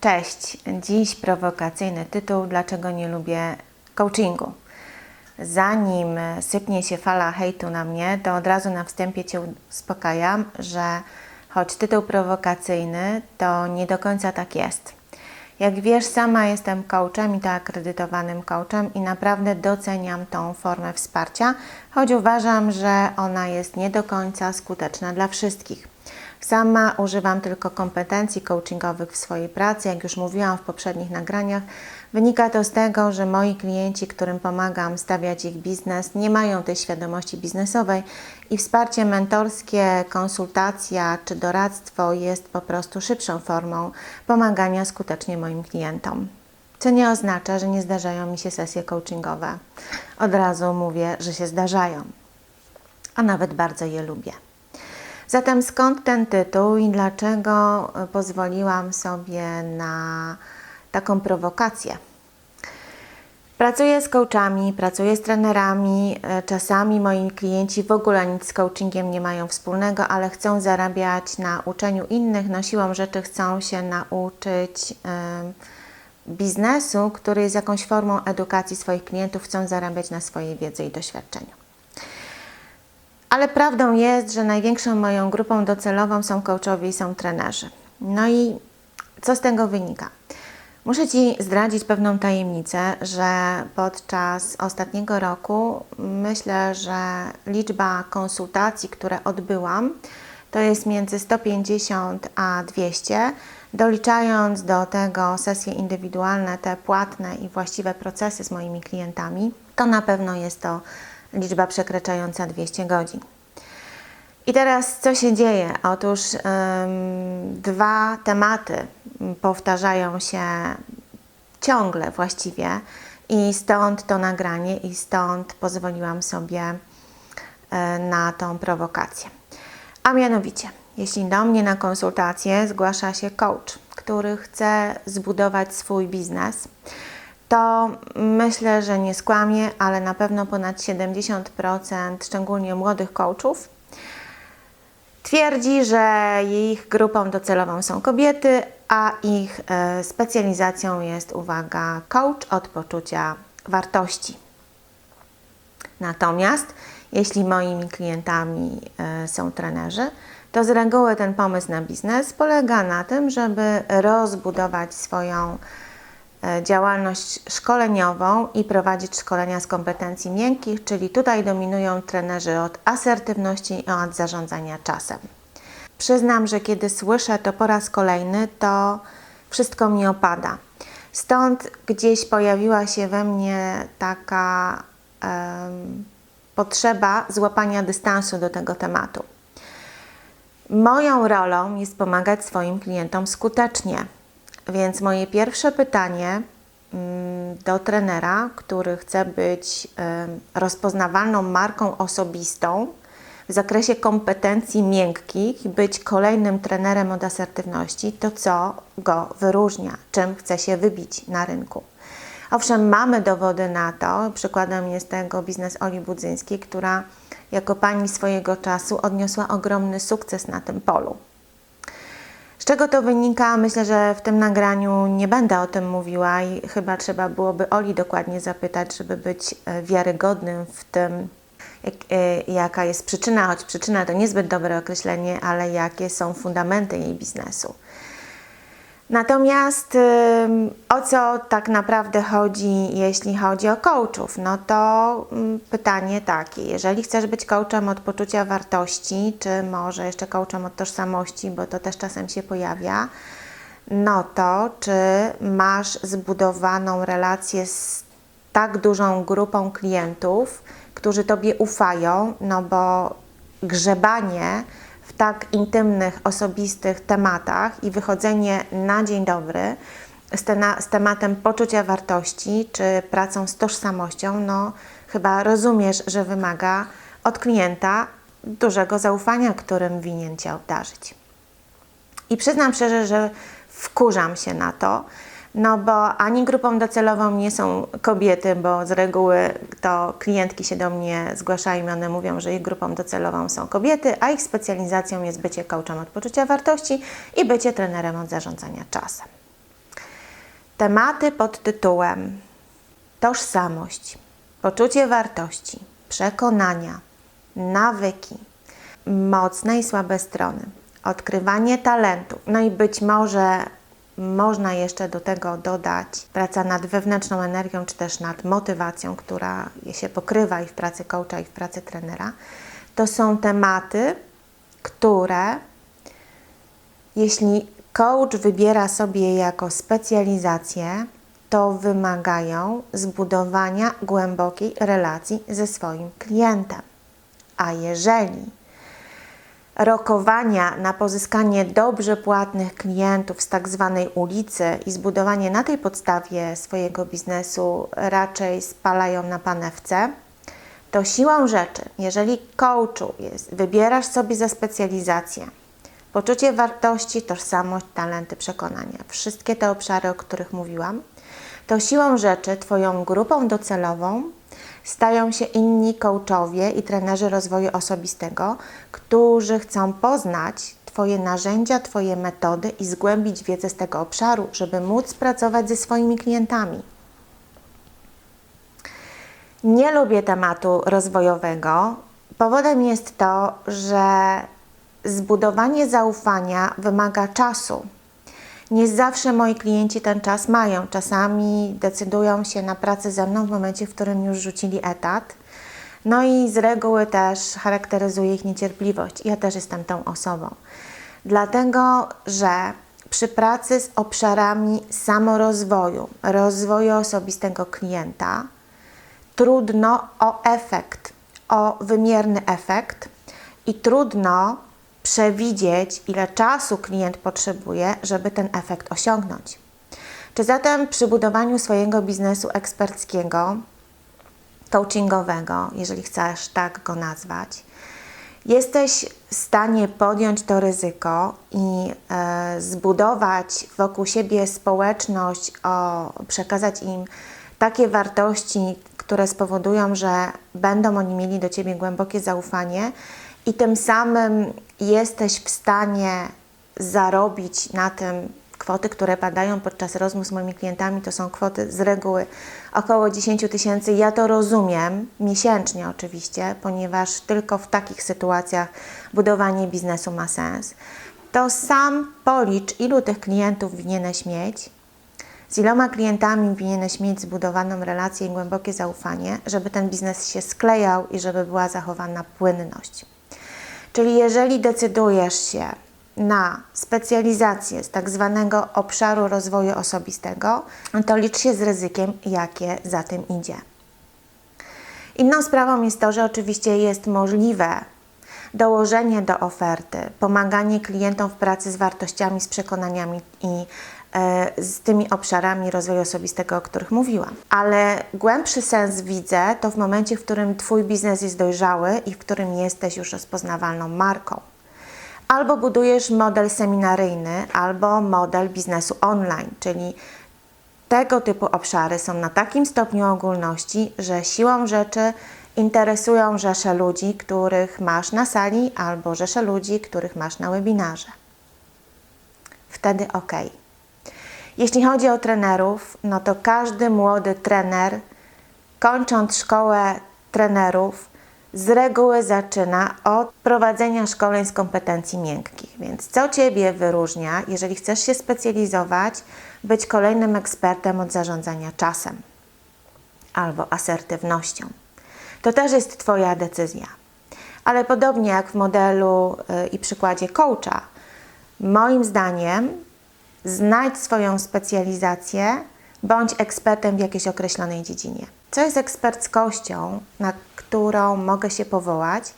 Cześć, dziś prowokacyjny tytuł Dlaczego nie lubię coachingu? Zanim sypnie się fala hejtu na mnie, to od razu na wstępie Cię uspokajam, że choć tytuł prowokacyjny, to nie do końca tak jest. Jak wiesz, sama jestem coachem i to akredytowanym coachem i naprawdę doceniam tą formę wsparcia, choć uważam, że ona jest nie do końca skuteczna dla wszystkich. Sama używam tylko kompetencji coachingowych w swojej pracy, jak już mówiłam w poprzednich nagraniach. Wynika to z tego, że moi klienci, którym pomagam stawiać ich biznes, nie mają tej świadomości biznesowej i wsparcie mentorskie, konsultacja czy doradztwo jest po prostu szybszą formą pomagania skutecznie moim klientom. Co nie oznacza, że nie zdarzają mi się sesje coachingowe. Od razu mówię, że się zdarzają, a nawet bardzo je lubię. Zatem skąd ten tytuł i dlaczego e, pozwoliłam sobie na taką prowokację? Pracuję z coachami, pracuję z trenerami. e, Czasami moi klienci w ogóle nic z coachingiem nie mają wspólnego, ale chcą zarabiać na uczeniu innych. No rzeczy chcą się nauczyć em, biznesu, który jest jakąś formą edukacji swoich klientów, chcą zarabiać na swojej wiedzy i doświadczeniu. Ale prawdą jest, że największą moją grupą docelową są coachowie i są trenerzy. No i co z tego wynika? Muszę Ci zdradzić pewną tajemnicę, że podczas ostatniego roku myślę, że liczba konsultacji, które odbyłam, to jest między 150 a 200, doliczając do tego sesje indywidualne, te płatne i właściwe procesy z moimi klientami, to na pewno jest to liczba przekraczająca 200 godzin. I teraz co się dzieje? Otóż ym, dwa tematy powtarzają się ciągle właściwie i stąd to nagranie i stąd pozwoliłam sobie y, na tą prowokację. A mianowicie, jeśli do mnie na konsultację zgłasza się coach, który chce zbudować swój biznes, to myślę, że nie skłamię, ale na pewno ponad 70%, szczególnie młodych coachów, twierdzi, że ich grupą docelową są kobiety, a ich e, specjalizacją jest, uwaga, coach od poczucia wartości. Natomiast jeśli moimi klientami e, są trenerzy, to z reguły ten pomysł na biznes polega na tym, żeby rozbudować swoją działalność szkoleniową i prowadzić szkolenia z kompetencji miękkich, czyli tutaj dominują trenerzy od asertywności i od zarządzania czasem. Przyznam, że kiedy słyszę to po raz kolejny, to wszystko mi opada. Stąd gdzieś pojawiła się we mnie taka em, potrzeba złapania dystansu do tego tematu. Moją rolą jest pomagać swoim klientom skutecznie, więc moje pierwsze pytanie mm, do trenera, który chce być rozpoznawalną marką osobistą w zakresie kompetencji miękkich, być kolejnym trenerem od asertywności, to co go wyróżnia, czym chce się wybić na rynku. Owszem, mamy dowody na to. Przykładem jest tego biznes Oli Budzyńskiej, która jako pani swojego czasu odniosła ogromny sukces na tym polu. Czego to wynika? Myślę, że w tym nagraniu nie będę o tym mówiła i chyba trzeba byłoby Oli dokładnie zapytać, żeby być e, wiarygodnym w tym, jak, e, jaka jest przyczyna, choć przyczyna to niezbyt dobre określenie, ale jakie są fundamenty jej biznesu. Natomiast o co tak naprawdę chodzi, jeśli chodzi o coachów? No to pytanie takie, jeżeli chcesz być coachem od poczucia wartości, czy może jeszcze coachem od tożsamości, bo to też czasem się pojawia, no to czy masz zbudowaną relację z tak dużą grupą klientów, którzy Tobie ufają, no bo grzebanie w tak intymnych, osobistych tematach i wychodzenie na dzień dobry z, z tematem poczucia wartości czy pracą z tożsamością, no chyba rozumiesz, że wymaga od klienta dużego zaufania, którym winien Cię obdarzyć. I przyznam szczerze, że wkurzam się na to, no bo ani grupą docelową nie są kobiety, bo z reguły to klientki się do mnie zgłaszają i one mówią, że ich grupą docelową są kobiety, a ich specjalizacją jest bycie coachem od poczucia wartości i bycie trenerem od zarządzania czasem. Tematy pod tytułem tożsamość, poczucie wartości, przekonania, nawyki, mocne i słabe strony, odkrywanie talentów, no i być może można jeszcze do tego dodać praca nad wewnętrzną energią, czy też nad motywacją, która się pokrywa i w pracy coacha, i w pracy trenera. To są tematy, które jeśli coach wybiera sobie jako specjalizację, to wymagają zbudowania głębokiej relacji ze swoim klientem. A jeżeli rokowania na pozyskanie dobrze płatnych klientów z tak zwanej ulicy i zbudowanie na tej podstawie swojego biznesu raczej spalają na panewce, to siłą rzeczy, jeżeli coachu jest, wybierasz sobie za specjalizację poczucie wartości, tożsamość, talenty, przekonania, wszystkie te obszary, o których mówiłam, to siłą rzeczy Twoją grupą docelową stają się inni coachowie i trenerzy rozwoju osobistego, którzy chcą poznać Twoje narzędzia, Twoje metody i zgłębić wiedzę z tego obszaru, żeby móc pracować ze swoimi klientami. Nie lubię tematu rozwojowego. Powodem jest to, że zbudowanie zaufania wymaga czasu. Nie zawsze moi klienci ten czas mają. Czasami decydują się na pracę ze mną w momencie, w którym już rzucili etat. No i z reguły też charakteryzuje ich niecierpliwość. Ja też jestem tą osobą. Dlatego, że przy pracy z obszarami samorozwoju, rozwoju osobistego klienta, trudno o efekt, o wymierny efekt i trudno przewidzieć, ile czasu klient potrzebuje, żeby ten efekt osiągnąć. Czy zatem przy budowaniu swojego biznesu eksperckiego, coachingowego, jeżeli chcesz tak go nazwać, jesteś w stanie podjąć to ryzyko i e, zbudować wokół siebie społeczność, o, przekazać im takie wartości, które spowodują, że będą oni mieli do ciebie głębokie zaufanie i tym samym jesteś w stanie zarobić na tym kwoty, które padają podczas rozmów z moimi klientami, to są kwoty z reguły około 10 tysięcy. Ja to rozumiem, miesięcznie oczywiście, ponieważ tylko w takich sytuacjach budowanie biznesu ma sens. To sam policz, ilu tych klientów powinieneś mieć, z iloma klientami powinieneś mieć zbudowaną relację i głębokie zaufanie, żeby ten biznes się sklejał i żeby była zachowana płynność. Czyli jeżeli decydujesz się na specjalizację z tak zwanego obszaru rozwoju osobistego, to licz się z ryzykiem, jakie za tym idzie. Inną sprawą jest to, że oczywiście jest możliwe dołożenie do oferty, pomaganie klientom w pracy z wartościami, z przekonaniami i z tymi obszarami rozwoju osobistego, o których mówiłam. Ale głębszy sens widzę to w momencie, w którym Twój biznes jest dojrzały i w którym jesteś już rozpoznawalną marką. Albo budujesz model seminaryjny, albo model biznesu online, czyli tego typu obszary są na takim stopniu ogólności, że siłą rzeczy interesują rzesze ludzi, których masz na sali, albo rzesze ludzi, których masz na webinarze. Wtedy ok. Jeśli chodzi o trenerów, no to każdy młody trener, kończąc szkołę trenerów, z reguły zaczyna od prowadzenia szkoleń z kompetencji miękkich. Więc co Ciebie wyróżnia, jeżeli chcesz się specjalizować, być kolejnym ekspertem od zarządzania czasem albo asertywnością? To też jest Twoja decyzja. Ale podobnie jak w modelu y, i przykładzie coacha, moim zdaniem znajdź swoją specjalizację, bądź ekspertem w jakiejś określonej dziedzinie. Co jest eksperckością, na którą mogę się powołać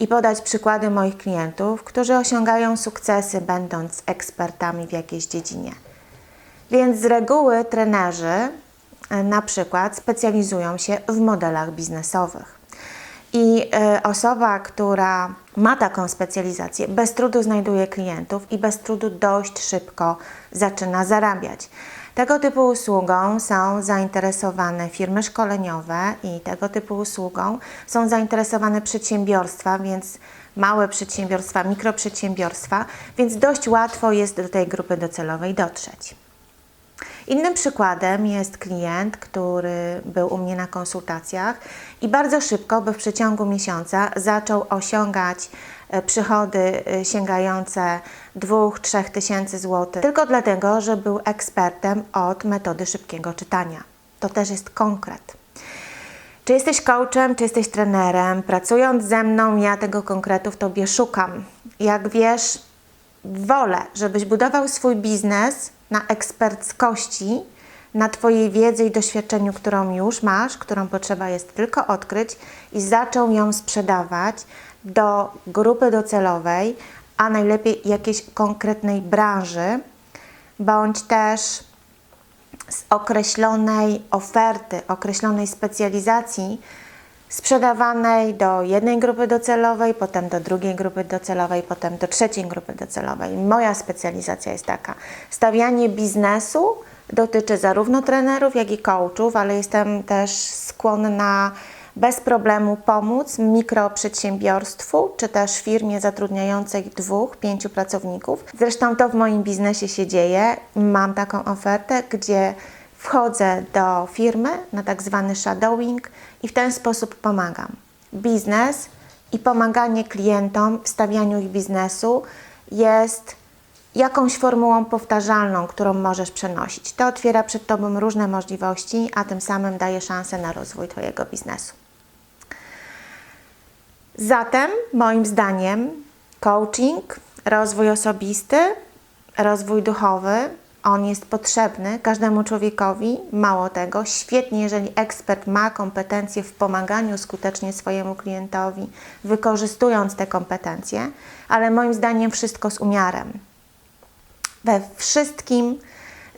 i podać przykłady moich klientów, którzy osiągają sukcesy, będąc ekspertami w jakiejś dziedzinie. Więc z reguły trenerzy e, na przykład specjalizują się w modelach biznesowych. I y, osoba, która ma taką specjalizację, bez trudu znajduje klientów i bez trudu dość szybko zaczyna zarabiać. Tego typu usługą są zainteresowane firmy szkoleniowe i tego typu usługą są zainteresowane przedsiębiorstwa, więc małe przedsiębiorstwa, mikroprzedsiębiorstwa, więc dość łatwo jest do tej grupy docelowej dotrzeć. Innym przykładem jest klient, który był u mnie na konsultacjach i bardzo szybko, bo w przeciągu miesiąca zaczął osiągać e, przychody e, sięgające 2-3 tysięcy złotych, tylko dlatego, że był ekspertem od metody szybkiego czytania. To też jest konkret. Czy jesteś coachem, czy jesteś trenerem? Pracując ze mną, ja tego konkretu w tobie szukam. Jak wiesz, wolę, żebyś budował swój biznes na eksperckości, na Twojej wiedzy i doświadczeniu, którą już masz, którą potrzeba jest tylko odkryć i zaczął ją sprzedawać do grupy docelowej, a najlepiej jakiejś konkretnej branży, bądź też z określonej oferty, określonej specjalizacji sprzedawanej do jednej grupy docelowej, potem do drugiej grupy docelowej, potem do trzeciej grupy docelowej. Moja specjalizacja jest taka: stawianie biznesu dotyczy zarówno trenerów, jak i coachów, ale jestem też skłonna bez problemu pomóc mikroprzedsiębiorstwu, czy też firmie zatrudniającej dwóch, pięciu pracowników. Zresztą to w moim biznesie się dzieje. Mam taką ofertę, gdzie wchodzę do firmy na tak zwany shadowing i w ten sposób pomagam. Biznes i pomaganie klientom w stawianiu ich biznesu jest jakąś formułą powtarzalną, którą możesz przenosić. To otwiera przed Tobą różne możliwości, a tym samym daje szansę na rozwój Twojego biznesu. Zatem, moim zdaniem, coaching, rozwój osobisty, rozwój duchowy, on jest potrzebny każdemu człowiekowi. Mało tego, świetnie, jeżeli ekspert ma kompetencje w pomaganiu skutecznie swojemu klientowi, wykorzystując te kompetencje, ale moim zdaniem wszystko z umiarem. We wszystkim,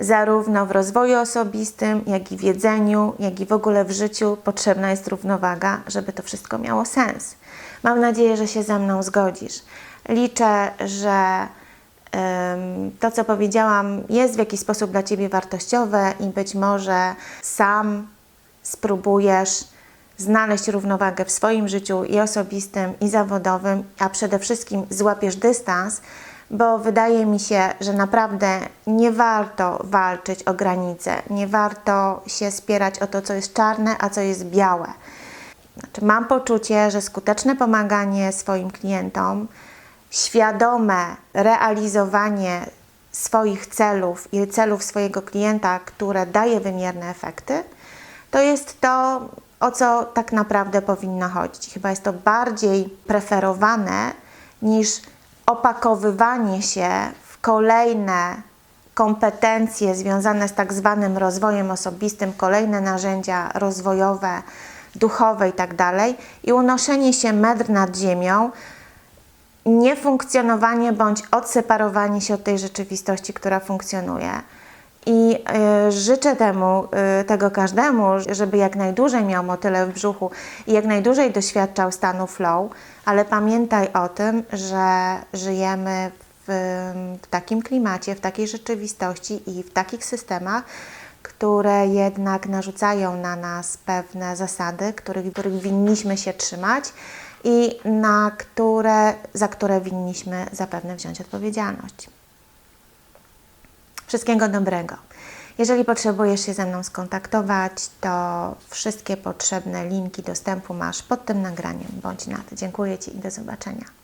zarówno w rozwoju osobistym, jak i w jedzeniu, jak i w ogóle w życiu, potrzebna jest równowaga, żeby to wszystko miało sens. Mam nadzieję, że się ze mną zgodzisz. Liczę, że to, co powiedziałam, jest w jakiś sposób dla Ciebie wartościowe i być może sam spróbujesz znaleźć równowagę w swoim życiu i osobistym, i zawodowym, a przede wszystkim złapiesz dystans, bo wydaje mi się, że naprawdę nie warto walczyć o granice, nie warto się spierać o to, co jest czarne, a co jest białe. Znaczy, mam poczucie, że skuteczne pomaganie swoim klientom, świadome realizowanie swoich celów i celów swojego klienta, które daje wymierne efekty, to jest to, o co tak naprawdę powinno chodzić. Chyba jest to bardziej preferowane niż opakowywanie się w kolejne kompetencje związane z tak zwanym rozwojem osobistym, kolejne narzędzia rozwojowe, duchowe i tak dalej, i unoszenie się metr nad ziemią, niefunkcjonowanie bądź odseparowanie się od tej rzeczywistości, która funkcjonuje. I y, życzę temu, y, tego każdemu, żeby jak najdłużej miał motyle w brzuchu i jak najdłużej doświadczał stanu flow, ale pamiętaj o tym, że żyjemy w, w takim klimacie, w takiej rzeczywistości i w takich systemach, które jednak narzucają na nas pewne zasady, których, których winniśmy się trzymać i na które, za które winniśmy zapewne wziąć odpowiedzialność. Wszystkiego dobrego. Jeżeli potrzebujesz się ze mną skontaktować, to wszystkie potrzebne linki dostępu masz pod tym nagraniem bądź nad. Dziękuję Ci i do zobaczenia.